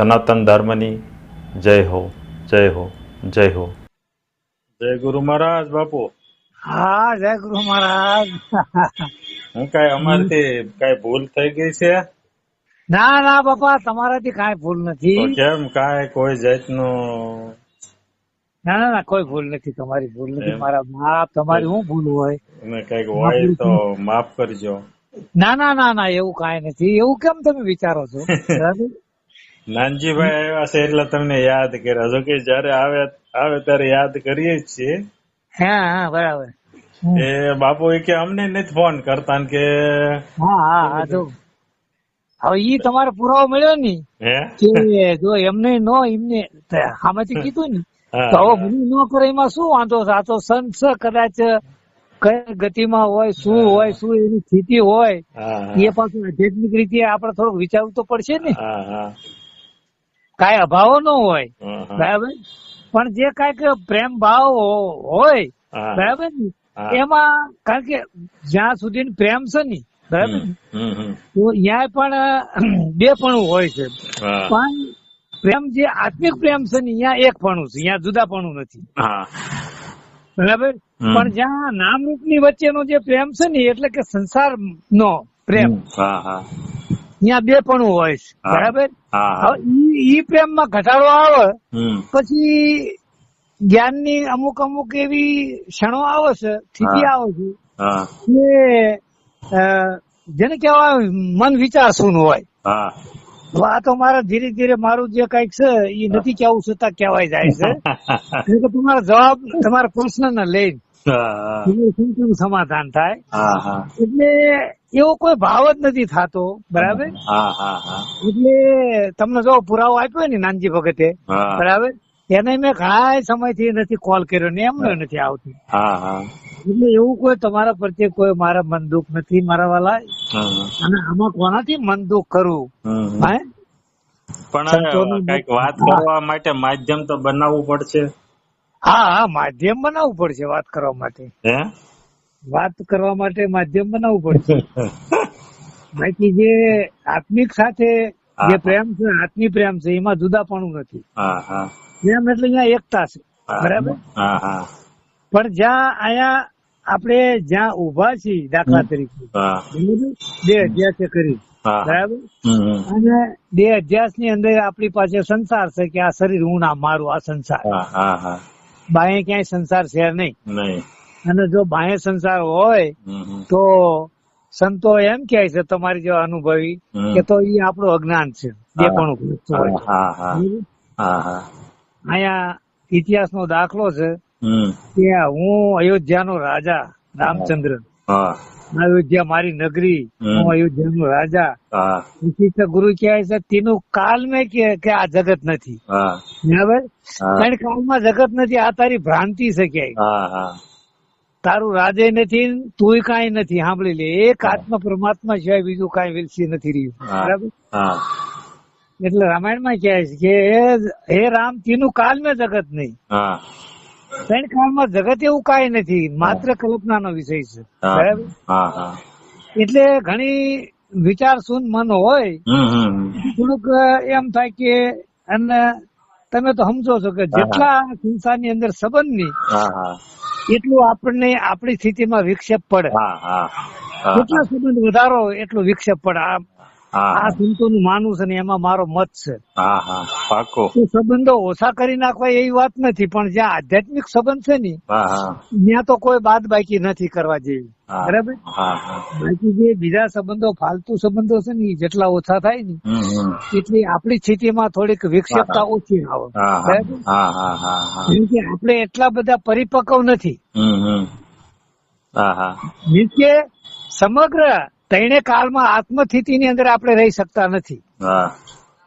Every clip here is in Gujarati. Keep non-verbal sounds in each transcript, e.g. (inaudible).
સનાતન ધર્મની જય હો જય હો જય હો. જય ગુરુ મહારાજ બાપુ. હા જય ગુરુ મહારાજ. હું કઈ અમારથી કઈ ભૂલ થઈ ગઈ છે? ના ના બાપા તમારાથી કાંઈ ભૂલ નથી. કેમ કઈ કોઈ જાતનું ના ના ના કોઈ ભૂલ નથી તમારી ભૂલ નથી. મારા બાપ તમારી શું ભૂલ હોય? કંઈક હોય તો માફ કરજો. ના ના ના ના એવું કઈ નથી. એવું કેમ તમે વિચારો છો? (laughs) બરાબર? નાનજીભાઈ આવ્યા છે એટલે તમને યાદ કર્યા. જો કે જયારે આવે આવે ત્યારે યાદ કરીએ જ છીએ. હા હા બરાબર. એ બાપુ એ કે અમને નથી ફોન કરતા કે હા હા હા જો. હવે ઈ તમારો પુરાવો મળ્યો ને કે જો એમને નો એમને આમાંથી કીધું ને. તો હવે ભૂલી નો કરે એમાં શું વાંધો છે? આ તો સંત કદાચ કઈ ગતિમાં હોય શું હોય શું એની સ્થિતિ હોય એ પાછું આધ્યાત્મિક રીતે આપણે થોડુંક વિચારવું તો પડશે ને. હા હા. કાંઈ અભાવો ન હોય. બરાબર? પણ જે કાંઈક પ્રેમ ભાવ હોય બરાબર ને? એમાં કારણ કે જ્યાં સુધી પ્રેમ છે ને બરાબર ને. તો ત્યાં પણ બે પણ હોય છે. પણ પ્રેમ જે આત્મિક પ્રેમ છે ને ત્યાં એક પણ છે ત્યાં જુદા પણ નથી બરાબર? પણ જ્યાં નામ રૂપની વચ્ચેનો જે પ્રેમ છે ને એટલે કે સંસાર નો પ્રેમ ત્યાં બે પણ હોય છે. બરાબર? ઈ પ્રેમમાં ઘટાડો આવે પછી જ્ઞાનની અમુક અમુક એવી ક્ષણો આવે છે સ્થિતિ આવે છે. કે જેને કહેવાય મન વિચાર શું હોય. આ તો મારે ધીરે ધીરે મારું જે કંઈક છે એ નથી કેવું છતાં કહેવાય જાય છે. (laughs) કે જવાબ તમારા પ્રશ્ન ને લઈને. સંપૂર્ણ સમાધાન થાય. એટલે એવો કોઈ ભાવ જ નથી થતો બરાબર? એટલે તમને જો પુરાવો આપ્યો ને નાનજી ભગતે બરાબર? એને મેં ઘણા સમયથી નથી કોલ કર્યો ને એમનો નથી આવતું. એટલે એવું કોઈ તમારા પ્રત્યે કોઈ મારા મન દુઃખ નથી મારા વાલા. અને આમાં કોનાથી મન દુઃખ કરવું હે? પણ કંઈક વાત કરવા માટે માધ્યમ તો બનાવવું પડશે. હા હા માધ્યમ બનાવવું પડશે વાત કરવા માટે. વાત કરવા માટે માધ્યમ બનાવવું પડશે. (laughs) બાકી જે આત્મિક સાથે જે પ્રેમ છે આત્મી પ્રેમ છે એમાં જુદાપણું નથી. પ્રેમ એટલે અહીંયા એકતા છે. બરાબર? પણ જ્યાં અહીંયા આપણે જ્યાં ઊભા છીએ દાખલા તરીકે? બે અધ્યાસે કરી બરાબર. અને બે અધ્યાસની અંદર આપણી પાસે સંસાર છે કે આ શરીર હું ના મારું આ સંસાર. હા હા હા બાહ્ય ક્યાંય સંસાર છે નહીં. અને જો બાહ્ય સંસાર હોય. તો સંતો એમ કે છે તમારી જેવા અનુભવી કે તો એ આપણું અજ્ઞાન છે. જે પણ અહીંયા ઇતિહાસ ઇતિહાસનો દાખલો છે કે હું અયોધ્યાનો રાજા રામચંદ્ર. અયોધ્યા મારી નગરી હું અયોધ્યા નો રાજા વિશિષ્ટ ગુરુ કહે છે? તેનું કાલ મેં કે કે આ જગત નથી. બરાબર? કારણ કાલમાં જગત નથી આ તારી ભ્રાંતિ છે હા તારું રાજે નથી તુંય કઈ નથી સાંભળી લે. એક આત્મ પરમાત્મા સિવાય બીજું કઈ વિલસી નથી રહ્યું. બરાબર? હા. એટલે રામાયણમાં કહે છે કે હે રામ તેનું કાલ મેં જગત નહીં. હા કાળમાં જગત એવું કાંઈ નથી માત્ર કલ્પનાનો વિષય છે. બરાબર? એટલે ઘણી વિચાર શૂન મન હોય થોડુંક એમ થાય કે અને તમે તો સમજો છો કે જેટલા સંસારની અંદર સંબંધની હા હા. એટલું આપણને આપણી સ્થિતિમાં વિક્ષેપ પડે. જેટલા સંબંધ વધારો એટલો વિક્ષેપ પડે. આ સંતોનું માનવું છે ને એમાં મારો મત છે. હા હા. પાકો. સંબંધો ઓછા કરી નાખવા એવી વાત નથી પણ જ્યાં આધ્યાત્મિક સંબંધ છે ને ત્યાં તો કોઈ બાદ બાકી નથી કરવા જેવી. બરાબર? બાકી જે બીજા સંબંધો ફાલતુ સંબંધો છે ને જેટલા ઓછા થાય ને એટલી આપણી સ્થિતિમાં થોડીક વિક્ષેપતા ઓછી આવે. બરાબર? આપણે એટલા બધા પરિપક્વ નથી. કે સમગ્ર ત્રણે કાળમાં આત્મસ્થિતિની અંદર આપણે રહી શકતા નથી.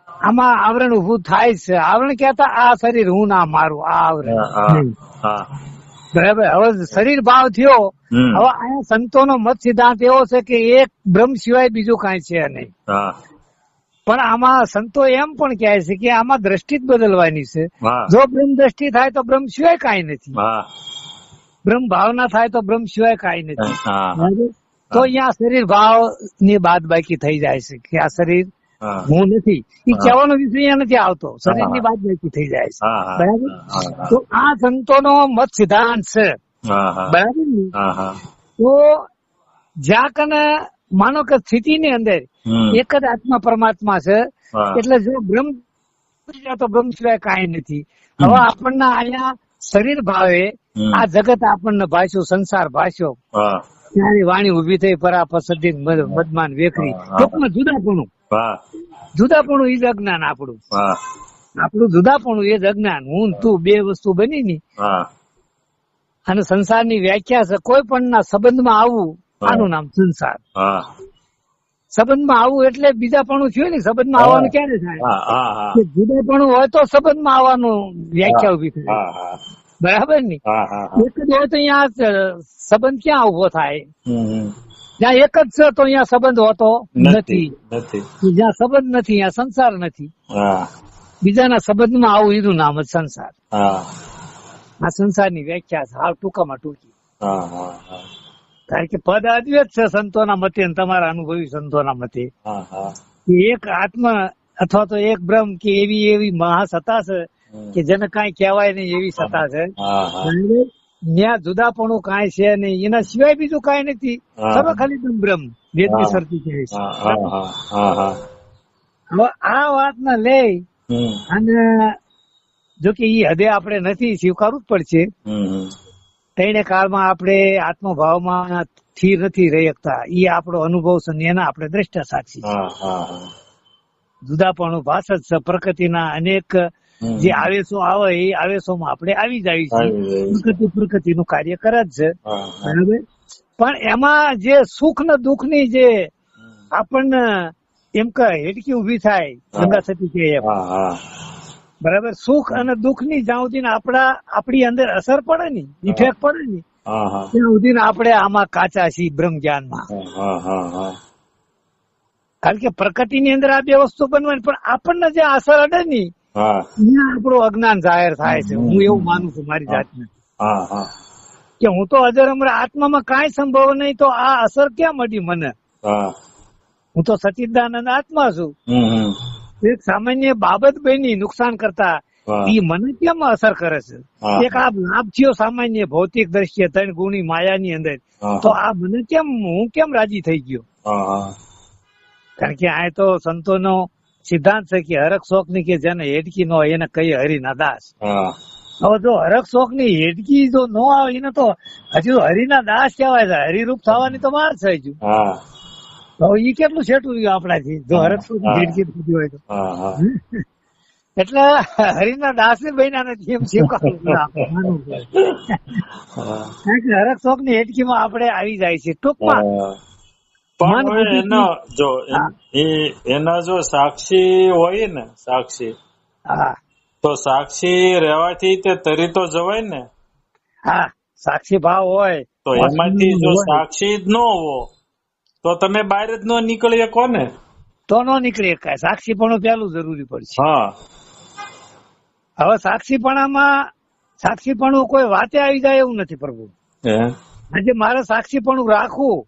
આમાં આવરણ ઉભું થાય છે. આવરણ કહેતા આ શરીર હું ના મારું આ આવરણ. બરાબર. હવે શરીર ભાવ થયો. હવે અહીંયા સંતોનો મત સિદ્ધાંત એવો છે કે એક બ્રહ્મ સિવાય બીજું કાંઈ છે નહીં. પણ આમાં સંતો એમ પણ કહે છે કે આમાં દ્રષ્ટિ જ બદલવાની છે. જો બ્રહ્મ દ્રષ્ટિ થાય તો બ્રહ્મ સિવાય કાંઈ નથી. બ્રહ્મ ભાવના થાય તો બ્રહ્મ સિવાય કાંઈ નથી? તો અહીંયા શરીર ભાવની બાદ બાકી થઈ જાય છે કે આ શરીર હું. નથી. એ. કહેવાનો વિષય અહીંયા નથી આવતો. શરીરની બાદ બાકી થઈ જાય છે. બરાબર? તો આ સંતોનો મત સિદ્ધાંત છે. બરાબર ને? તો જ્યાં કને માનો કે સ્થિતિ ની અંદર એક જ આત્મા પરમાત્મા છે. એટલે જો બ્રહ્મ તો બ્રહ્મ સિવાય કઈ નથી. હવે આપણને અહીંયા શરીર ભાવે આ જગત આપણને ભાષ્યો સંસાર ભાષ્યો. ત્યારે વાણી ઊભી થઈ પરા પસંદી મદમાન વેખરી. ટૂંકમાં જુદાપણું. જુદાપણું એ જ અજ્ઞાન આપણું. આપણું જુદાપણું એ જ અજ્ઞાન. હું તું બે વસ્તુ બની ની. અને સંસારની વ્યાખ્યા છે કોઈ પણ ના સંબંધમાં આવવું આનું નામ સંસાર. સંબંધમાં આવવું એટલે બીજાપણું થયું ને સંબંધમાં. આવવાનું ક્યારે થાય? જુદાપણું હોય તો સંબંધમાં આવવાનું વ્યાખ્યા ઊભી થાય. બરાબર ને? એક જ હોય તો અહીંયા સંબંધ ક્યાં ઊભો થાય. જ્યાં એક જ છે તો અહીંયા સંબંધ હોતો નથી જ્યાં સંબંધ નથી ત્યાં સંસાર નથી. બીજાના સંબંધમાં આવું એનું નામ જ સંસાર. હા. આ સંસારની વ્યાખ્યા હાલ ટૂંકામાં ટૂંકી. હા હા હા. કારણ કે પદ અદ્વૈત છે સંતોના મતે તમારા અનુભવી સંતોના મતે. એક આત્મા અથવા તો એક બ્રહ્મ કે એવી એવી મહાસત્તા છે કે જેને કઈ કહેવાય નહીં એવી સત્તા છે? ત્યાં જુદાપણું કાંઈ છે નહીં. એના સિવાય બીજું કાંઈ નથી. સર્વ ખાલી બ્રહ્મ વેદની સરતી શરતી કહે છે આ વાતને લઈ અને જો કે ઈ હદે આપણે નથી સ્વીકારવું જ પડશે. તેણે કાળમાં આપણે આત્મભાવમાં સ્થિર નથી રહી શકતા. ઈ આપણો અનુભવ છે ને એના આપણે દ્રષ્ટા સાક્ષી જુદાપણું ભાષ જ છે. પ્રકૃતિના અનેક જે આવેશો આવે એ આવેશોમાં આપણે આવી જાય છે. આવી પ્રકૃતિ પ્રકૃતિનું કાર્ય કરે જ છે. બરાબર? પણ એમાં જે સુખ ને દુઃખની જે આપણને એમ કે હેડકી ઊભી થાય ગંગા સતી કે બરાબર? સુખ અને દુઃખની જ્યાં સુધી આપણા આપણી અંદર અસર પડે ને ઇફેક્ટ પડે ને ત્યાં સુધી આપણે આમાં કાચા છીએ બ્રહ્મ હા હા કારણ કે પ્રકૃતિની અંદર આ બે વસ્તુ બનવાની પણ આપણને જે અસર અડે ને ત્યાં આપણું અજ્ઞાન જાહેર થાય છે. હું એવું માનું છું મારી જાતને. કે હું તો અજર અમર આત્મામાં કાંઈ સંભવ નહીં તો આ અસર ક્યાં મળી મને? હું. તો સચિદાનંદ આત્મા છું. એક સામાન્ય બાબત બની નુકસાન કરતા એ મને કેમ અસર કરે છે? એક આ લાભ થયો સામાન્ય ભૌતિક દ્રશ્ય ત્રણ ગુણી માયાની અંદર. તો આ મને કેમ હું કેમ રાજી થઈ ગયો? કારણ કે આ તો સંતોનો સિદ્ધાંત છે કે હરક શોખની કે જેને હેડકી નો હોય એને કઈ હરિના દાસ. હવે જો હરક શોખની હેડકી જો ન આવે એને તો હજુ હરિના દાસ કહેવાય છે. હરિરૂપ થવાની તો વાર છે હજુ. હા તો ઈ કેટલું છેટું રહ્યું આપણાથી? જો હરક શોખની થતી હોય તો. એટલે હરિના દાસ ને બહેના નથી એમ સ્વીકારવું (laughs) હરક શોખની હેડકીમાં આપણે આવી જાય છે ટૂંકમાં. પણ એના જો એ એના જો સાક્ષી હોય ને સાક્ષી હા. તો સાક્ષી રહેવાથી તે તરી તો જવાય ને? હા સાક્ષી ભાવ હોય. તો એમાંથી જો સાક્ષી જ ન હોવો તો તમે બહાર જ ન નીકળી શકો ને તો નો નીકળી શકાય સાક્ષીપણું પેલું જરૂરી પડશે. હા. હવે સાક્ષીપણામાં સાક્ષીપણું કોઈ વાતે આવી જાય એવું નથી પ્રભુ. આજે મારે સાક્ષીપણું રાખવું.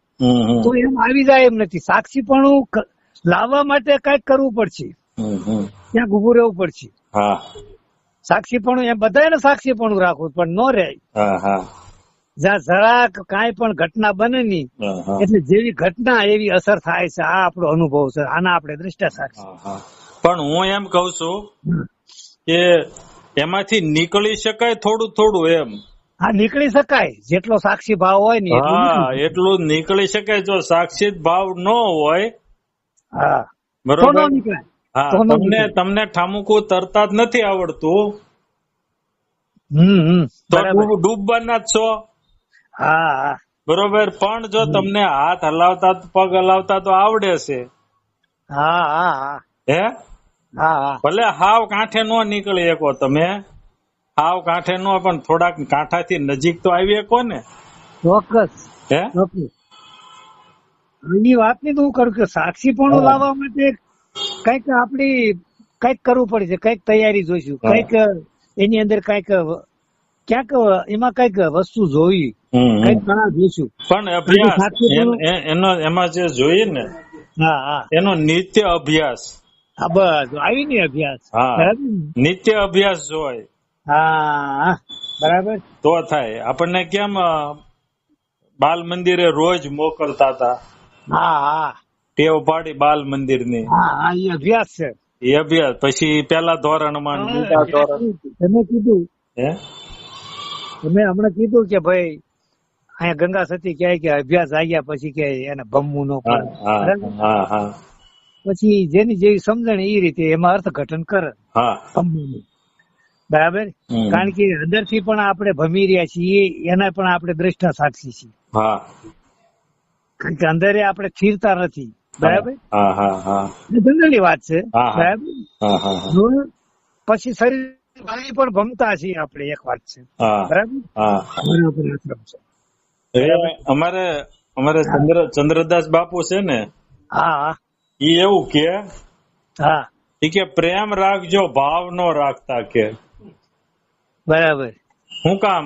તો એમ આવી જાય એમ નથી. સાક્ષીપણું લાવવા માટે કંઈક કરવું પડશે. ત્યાં ઉભું રહેવું પડશે. હા. સાક્ષીપણું એમ બધાને સાક્ષીપણું રાખવું પણ ન રહે. જ્યાં જરાક કાંઈ પણ ઘટના બને હા. એટલે જેવી ઘટના એવી અસર થાય છે આ આપણો અનુભવ છે આના આપણે દ્રષ્ટા સાક્ષી. પણ હું એમ કઉ છું કે એમાંથી નીકળી શકાય થોડું થોડું એમ. હા નીકળી શકાય. જેટલો સાક્ષી ભાવ હોય ને એટલું હા નીકળી એટલું નીકળી શકાય. જો સાક્ષી ભાવ ન હોય હા. બરોબર? હા તમને તમને ઠામુકું તરતા જ નથી આવડતું. હમ હમ. ડૂબવાના જ છો. હા. બરોબર પણ જો તમને હાથ હલાવતા પગ હલાવતા તો આવડે છે. હા હા હા. ભલે હાવ કાંઠે નો નીકળી શકો તમે. હાવ કાંઠે નો પણ થોડાક કાંઠાથી નજીક તો આવી શકો ને. ચોક્કસ. હે? એની વાતની તો હું કરું કે સાક્ષી પણ લાવવા માટે કંઈક આપણી કંઈક કરવું પડશે કંઈક તૈયારી જોઈશું. કંઈક એની અંદર કંઈક ક્યાંક એમાં કંઈક વસ્તુ હમ. કંઈક જોઈશું. પણ પણ- એન- એમાં જે જોઈએ ને હા હા. એનો નિત્ય અભ્યાસ. હા બસ આવી ને અભ્યાસ. હા. નિત્ય અભ્યાસ જોય. હા બરાબર. તો થાય. આપણને કેમ બાલ મંદિરે રોજ મોકલતા હતા? હા હા. ટેવ પાડી બાલ મંદિરની હા એ અભ્યાસ છે. એ અભ્યાસ. પછી પેલા ધોરણમાં બીજા ધોરણ. તમે કીધું. હે? તમે હમણાં કીધું કે ભાઈ અહીંયા ગંગા સતી કહે કે અભ્યાસ આવ્યા પછી કે એને ભમવું ન પડે. પછી જેની જેવી સમજણ એ રીતે એમાં અર્થઘટન કરે. ભમવાનું. બરાબર? કારણ કે અંદરથી પણ આપણે ભમી રહ્યા છીએ એના પણ આપણે દ્રષ્ટા સાક્ષી છીએ. કારણ કે અંદરે આપણે સ્થિરતા નથી. બરાબર? જનરલી વાત છે. બરાબર? પછી શરીર પણ ભમતા છીએ આપણે એક વાત છે. બરાબર? બરાબર આશ્રમ છે. અમારે અમારે ચંદ્ર ચંદ્રદાસ બાપુ છે ને હા. ઈ એવું કે હા. ઈ કે પ્રેમ રાખજો ભાવ નો રાખતા કે. બરાબર. શું કામ?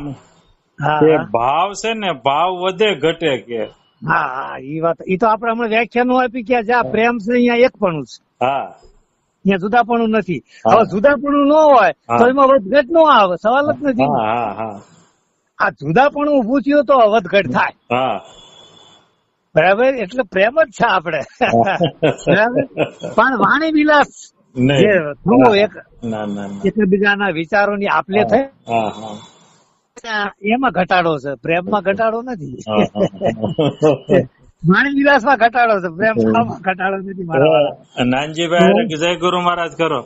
હા કે હા. ભાવ છે ને ભાવ વધે ઘટે કે. હા હા ઈ વાત ઈ તો આપણે હમણાં વ્યાખ્યાનો આપી કે આ પ્રેમ છે અહીંયા એકપણું છે હા. અહીંયા જુદાપણું નથી. હવે જુદાપણું ન હોય તો. એમાં વધઘટ ન આવે સવાલ જ નથી. હા હા. આ જુદાપણું ઉભું થયું તો વધઘટ થાય. બરાબર? એટલે પ્રેમ જ છે આપણે. બરાબર? પણ વાણી વિલાસ જે નહીં થોડો એક ના ના ના. એકબીજાના વિચારોની આપલે થઈ. હા હા. એમાં ઘટાડો છે. પ્રેમમાં ઘટાડો નથી. વાણી વિલાસમાં ઘટાડો છે. પ્રેમમાં ઘટાડો નથી મારા નાનજીભાઈ જય ગુરુ મહારાજ કરો.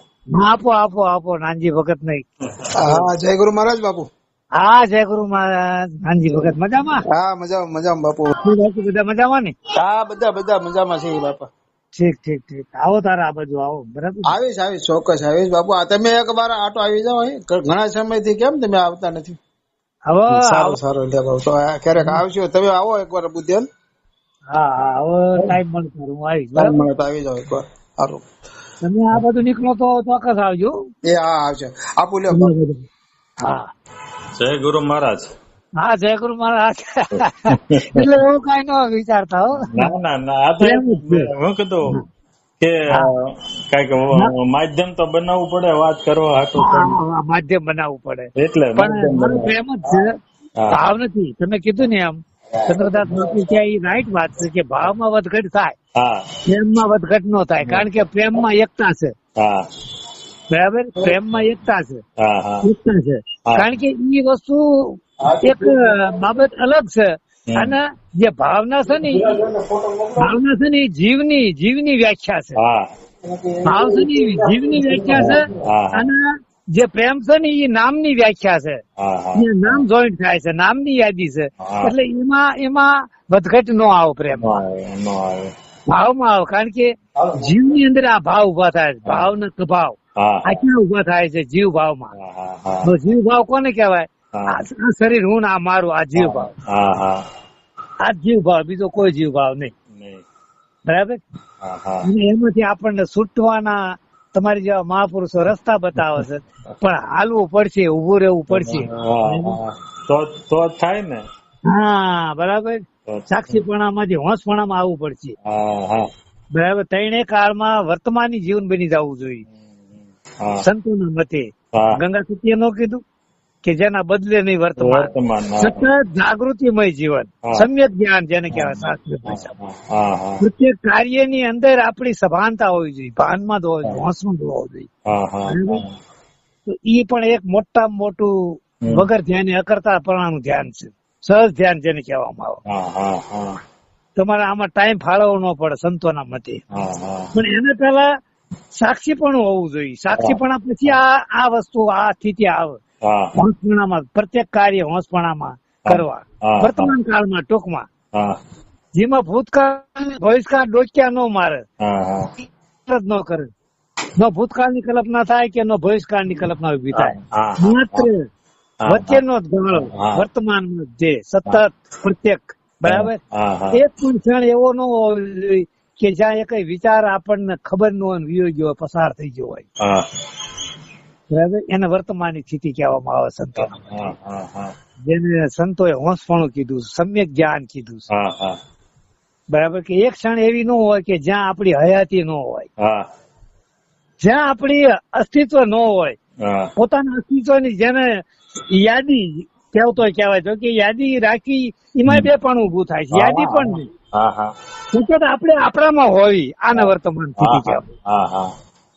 આપો આપો આપો નાનજી ભગત નહીં. હા જય ગુરુ મહારાજ બાપુ. હા જય ગુરુ મહારાજ. ભગત મજામાં? હા મજામાં મજામાં બાપુ. બધા મજામાં ને? હા બધા બધા મજામાં છે બાપા. ઠીક ઠીક ઠીક. આવો તારા આ બાજુ આવો. બરાબર આવીશ આવીશ ચોક્કસ આવીશ બાપુ. આ તમે એક વાર આટો આવી જાઓ ઘણા સમયથી કેમ તમે આવતા નથી? હવે સારું સારું લે બાપુ. તો ક્યારેક આવશો તમે આવો એકવાર બુદ્ધિલ હા હા હવે ટાઈમ મળશે હું આવીશ ટાઈમ મળે તો આવી જાઓ એકવાર. સારું. તમે આ બધું નીકળો તો ચોક્કસ આવજો. એ હા આવશે આપું લે હા. જય ગુરુ મહારાજ. હા જય ગુરુ મહારાજ. એટલે એવું કઈ ન વિચારતા હો. ના ના ના આ તો છે. હું કીધું કે કંઈક માધ્યમ તો બનાવવું પડે વાત કરવા હાટું હા, હા, માધ્યમ બનાવવું પડે. એટલે મારો. પ્રેમ જ છે. ભાવ નથી. તમે કીધું ને એમ ચંદ્રદાસ બાપુ ક્યાં એ રાઈટ વાત છે કે ભાવમાં વધઘટ થાય. હા. પ્રેમમાં વધઘટ ન થાય. કારણ કે પ્રેમમાં એકતા છે. હા. બરાબર? પ્રેમમાં એકતા છે. હા હા. એકતા છે. હા. કારણ કે એ વસ્તુ એક બાબત અલગ છે. અને જે ભાવના છે ને ભાવના છે ને એ જીવની જીવની વ્યાખ્યા છે. ભાવ છે ને જીવની વ્યાખ્યા છે અને જે પ્રેમ છે ને એ નામની વ્યાખ્યા છે. હા નામ જોઈન્ટ થાય છે નામની યાદી છે. એટલે એમાં એમાં વધઘટ નો આવો પ્રેમ ભાવમાં આવો કારણ કે જીવની અંદર આ ભાવ ઊભા થાય છે. ભાવ ને સ્વભાવ. હા આ ક્યાં ઊભા થાય છે જીવ ભાવમાં તો જીવ ભાવ કોને કહેવાય? આ શરીર હું ને આ મારું આ જીવ ભાવ આ જીવ ભાવ બીજો કોઈ જીવ ભાવ નહીં. બરાબર? એમાંથી આપણને છૂટવાના તમારી જેવા મહાપુરુષો રસ્તા બતાવે છે. પણ હાલવું પડશે ઉભું રહેવું પડશે. તો થાય ને. હા બરાબર? સાક્ષીપણા માંથી સાક્ષીપણામાંથી હોંશપણામાં આવવું પડશે. બરાબર? ત્રણે કાળમાં વર્તમાની જીવન બની જવું જોઈએ. સંતોના મતે. ગંગા સત્ય નો કીધું કે જેના બદલે નહીં વર્તમાન. સતત જાગૃતિમય જીવન સમ્યક જ્ઞાન જેને કહેવાય શાસ્ત્રીય ભાષા. પ્રત્યેક કાર્યની અંદર આપણી સભાનતા હોવી જોઈએ ભાનમાં હોવી જોઈએ હોંસમાં જ જોઈએ? તો એ પણ એક મોટા મોટું. વગર ધ્યાન અકર્તા પ્રણાનું ધ્યાન છે. સહજ ધ્યાન જેને કહેવામાં આવે. તમારે આમાં ટાઈમ ફાળવવો ન પડે સંતોના મતે. પણ એના એને પેલા પણ હોવું જોઈએ. સાક્ષીપણા પછી આ આ વસ્તુ આ સ્થિતિ આવે. હોંસપણામાં પ્રત્યેક કાર્ય હોંસપણામાં કરવા. વર્તમાન કાળમાં ટૂંકમાં. જેમાં ભૂતકાળ ભવિષ્યકાળ ડોક્યા ન મારે. ન કરે. ન ભૂતકાળની કલ્પના થાય કે ન ભવિષ્યકાળની કલ્પના ઊભી થાય. માત્ર. વચ્ચેનો ગાળો હા. જે સતત પ્રત્યેક. બરાબર? એક પણ ક્ષણ એવો ન હોવો જોઈએ કે જ્યાં એક વિચાર આપણને ખબર ન હોય વિયો ગયો પસાર થઈ ગયો હોય. બરાબર? એને વર્તમાનની સ્થિતિ કહેવામાં આવે સંતો જેને સંતોએ હોંશપણું કીધું સમ્યક જ્ઞાન કીધું બરાબર? કે એક ક્ષણ એવી ન હોય કે જ્યાં આપણી હયાતી ન હોય. હા. જ્યાં આપણી અસ્તિત્વ ન હોય. પોતાના અસ્તિત્વની જેને યાદી કહેવતો કહેવાય તો કે યાદી રાખી એમાં બે પણ ઉભું થાય છે. યાદી પણ નહીં. હા હા. હકીકત આપણે આપણામાં હોવી આના વર્તમાન સ્થિતિ હા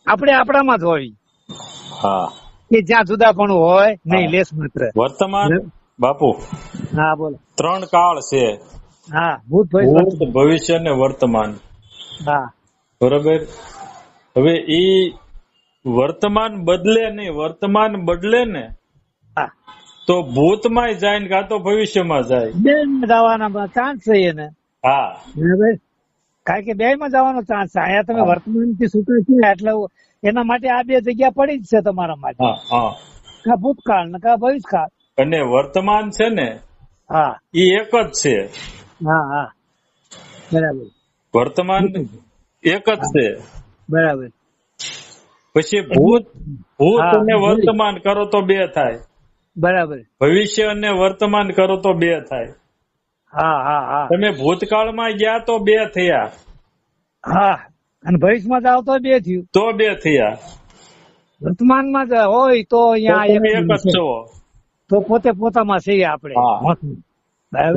આપણે આપણામાં જ હોવી હા. કે જ્યાં જુદાપણું હોય નહીં લેસ માત્ર. વર્તમાન બાપુ. હા બોલો. ત્રણ કાળ છે. હા ભૂત ભવિષ્ય. ને વર્તમાન. હા. બરોબર? હવે ઈ વર્તમાન બદલે નહીં વર્તમાન બદલે ને તો ભૂતમાં જાય ને કાં તો ભવિષ્યમાં જાય? બે જવાના ચાન્સ છે એને. હા. બરાબર? કારણ કે બે માં જવાનો ચાન્સ છે. અહીંયા તમે વર્તમાનથી છૂટા છે એટલે એના માટે આ બે જગ્યા પડી જ છે તમારા માટે. હા હા. કા ભૂતકાળ ને કા ભવિષ્યકાળ. અને વર્તમાન છે ને હા. એ એક જ છે. હા હા. બરાબર. વર્તમાન એક જ છે. બરાબર. પછી ભૂત ભૂત અને વર્તમાન કરો તો બે થાય. બરાબર. ભવિષ્ય અને વર્તમાન કરો તો બે થાય. હા હા હા. તમે ભૂતકાળમાં ગયા તો બે થયા. હા અને ભવિષ્યમાં જાવ તો બે થયું. તો બે થયા. વર્તમાનમાં હોય તો અહીંયા એક જ છો. તો પોતે પોતામાં છીએ આપણે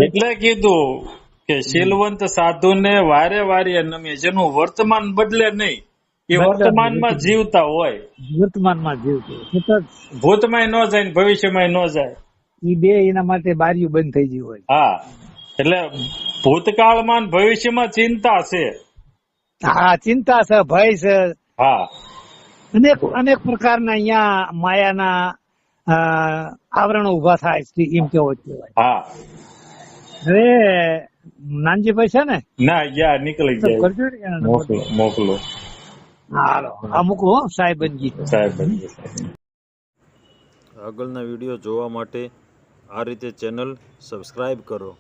એટલે કીધું કે શીલવંત સાધુ ને વારે વારે નમે જેનું વર્તમાન બદલે નહીં એ વર્તમાનમાં જીવતા હોય. વર્તમાનમાં જીવતા ભૂતમાં ન જાય ભવિષ્યમાં ન જાય. એ બે એના માટે બારીઓ બંધ થઈ ગયું હોય. હા. એટલે ભૂતકાળમાં ભવિષ્યમાં ચિંતા છે? હા ચિંતા છે ભય છે. હા. અનેક અનેક પ્રકારના અહીંયા માયાના આવરણો ઊભા થાય છે એમ કેવો કહેવાય. હા. હવે નાનજીભાઈ છે ને? ના ગયા નીકળી ગયા. મોકલો મોકલો. હાલો આ હો, સાહેબનજી. સાહેબ આગળના વીડિયો જોવા માટે આ રીતે ચેનલ સબસ્ક્રાઇબ કરો.